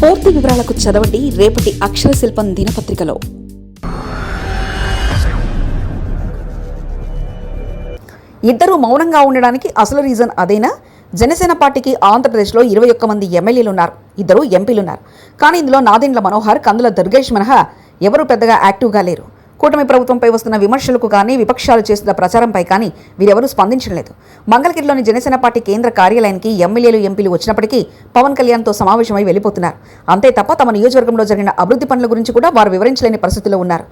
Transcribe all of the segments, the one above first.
పూర్తి వివరాలకు చదవండి రేపటి అక్షర శిల్పం దినపత్రికలో. ఇద్దరు మౌనంగా ఉండడానికి అసలు రీజన్ అదేనా? జనసేన పార్టీకి ఆంధ్రప్రదేశ్లో ఇరవై ఒక్క మంది ఎమ్మెల్యేలు ఉన్నారు. ఇద్దరు ఎంపీలు ఉన్నారు కానీ ఇందులో నాదెండ్ల మనోహర్ కందుల దుర్గేష్ మినహా ఎవరు పెద్దగా యాక్టివ్గా లేరు. కూటమి ప్రభుత్వంపై వస్తున్న విమర్శలకు కానీ విపక్షాలు చేస్తున్న ప్రచారంపై కానీ వీరెవరూ స్పందించలేదు. మంగళగిరిలోని జనసేన పార్టీ కేంద్ర కార్యాలయానికి ఎమ్మెల్యేలు ఎంపీలు వచ్చినప్పటికీ పవన్ కళ్యాణ్తో సమావేశమై వెళ్ళిపోతున్నారు. అంతే తప్ప తమ నియోజకవర్గంలో జరిగిన అభివృద్ధి పనుల గురించి కూడా వారు వివరించలేని పరిస్థితిలో ఉన్నారు.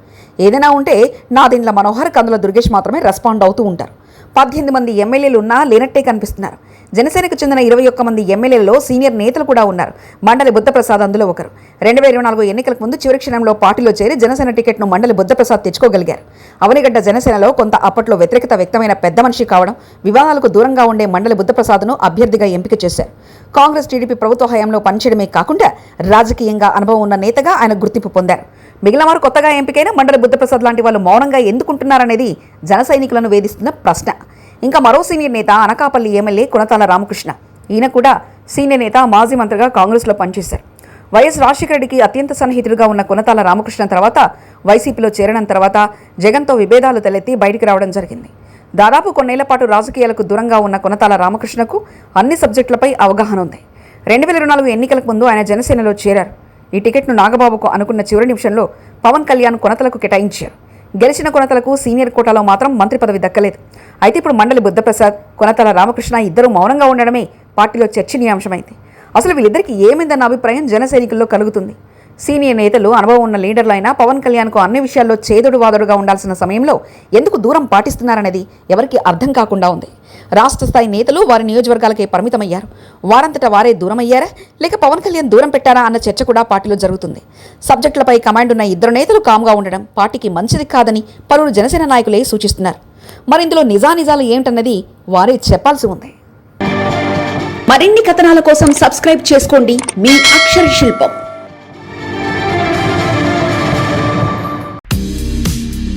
ఏదైనా ఉంటే నా దీంట్లో మనోహర్ కందుల దుర్గేష్ మాత్రమే రెస్పాండ్ అవుతూ ఉంటారు. పద్దెనిమిది మంది ఎమ్మెల్యేలు ఉన్నా లేనట్టే కనిపిస్తున్నారు. జనసేనకు చెందిన ఇరవై ఒక్క మంది ఎమ్మెల్యేలలో సీనియర్ నేతలు కూడా ఉన్నారు. మండలి బుద్ధప్రసాద్ అందులో ఒకరు. రెండు వేల ఇరవై నాలుగు ఎన్నికలకు ముందు చివరి క్షణంలో పార్టీలో చేరి జనసేన టికెట్ను మండలి బుద్ధప్రసాద్ తెచ్చుకోగలిగారు. అవనిగడ్డ జనసేనలో కొంత అప్పట్లో వ్యతిరేకత వ్యక్తమైన పెద్ద మనిషి కావడం వివాదాలకు దూరంగా ఉండే మండలి బుద్ధప్రసాద్ను అభ్యర్థిగా ఎంపిక చేశారు. కాంగ్రెస్ టీడీపీ ప్రభుత్వ హయాంలో పనిచేయడమే కాకుండా రాజకీయంగా అనుభవం ఉన్న నేతగా ఆయన గుర్తింపు పొందారు. మిగిలిన వారు కొత్తగా ఎంపికైన మండలి బుద్ధప్రసాద్ లాంటి వాళ్ళు మౌనంగా ఎందుకుంటున్నారనేది జన సైనికులను వేధిస్తున్న ప్రశ్న. ఇంకా మరో సీనియర్ నేత అనకాపల్లి ఎమ్మెల్యే కుణతాల రామకృష్ణ. ఈయన కూడా సీనియర్ నేత మాజీ మంత్రిగా కాంగ్రెస్లో పనిచేశారు. వైఎస్ రాజశేఖర రెడ్డికి అత్యంత సన్నిహితుడిగా ఉన్న కునతాల రామకృష్ణ తర్వాత వైసీపీలో చేరడం తర్వాత జగన్తో విభేదాలు తలెత్తి బయటికి రావడం జరిగింది. దాదాపు కొన్నేళ్ళ పాటు రాజకీయాలకు దూరంగా ఉన్న కొనతాల రామకృష్ణకు అన్ని సబ్జెక్టులపై అవగాహన ఉంది. రెండు వేల ఇరవై నాలుగు ఎన్నికలకు ముందు ఆయన జనసేనలో చేరారు. ఈ టికెట్ను నాగబాబుకు అనుకున్న చివరి నిమిషంలో పవన్ కళ్యాణ్ కొనతలకు కేటాయించారు. గెలిచిన కొనతలకు సీనియర్ కోటాలో మాత్రం మంత్రి పదవి దక్కలేదు. అయితే ఇప్పుడు మండలి బుద్ధప్రసాద్ కొనతల రామకృష్ణ ఇద్దరు మౌనంగా ఉండడమే పార్టీలో చర్చనీయాంశమైంది. అసలు వీళ్ళిద్దరికి ఏమైందన్న అభిప్రాయం జన సైనికుల్లో కలుగుతుంది. సీనియర్ నేతలు అనుభవం ఉన్న లీడర్లు అయినా పవన్ కళ్యాణ్కు అన్ని విషయాల్లో చేదుడు వాదుడుగా ఉండాల్సిన సమయంలో ఎందుకు దూరం పాటిస్తున్నారనేది ఎవరికీ అర్థం కాకుండా ఉంది. రాష్ట్ర స్థాయి నేతలు వారి నియోజకవర్గాలకే పరిమితమయ్యారు. వారంతటా వారే దూరమయ్యారా? లేక పవన్ కళ్యాణ్ దూరం పెట్టారా అన్న చర్చ కూడా పార్టీలో జరుగుతుంది. సబ్జెక్టులపై కమాండ్ ఉన్న ఇద్దరు నేతలు కామ్గా ఉండడం పార్టీకి మంచిది కాదని పలువురు జనసేన నాయకులే సూచిస్తున్నారు. మరి ఇందులో నిజానిజాలు ఏమిటన్నది వారే చెప్పాల్సి ఉంది. మరిన్ని కథనాల కోసం సబ్స్క్రైబ్ చేసుకోండి. మీ అక్షర శిల్పం.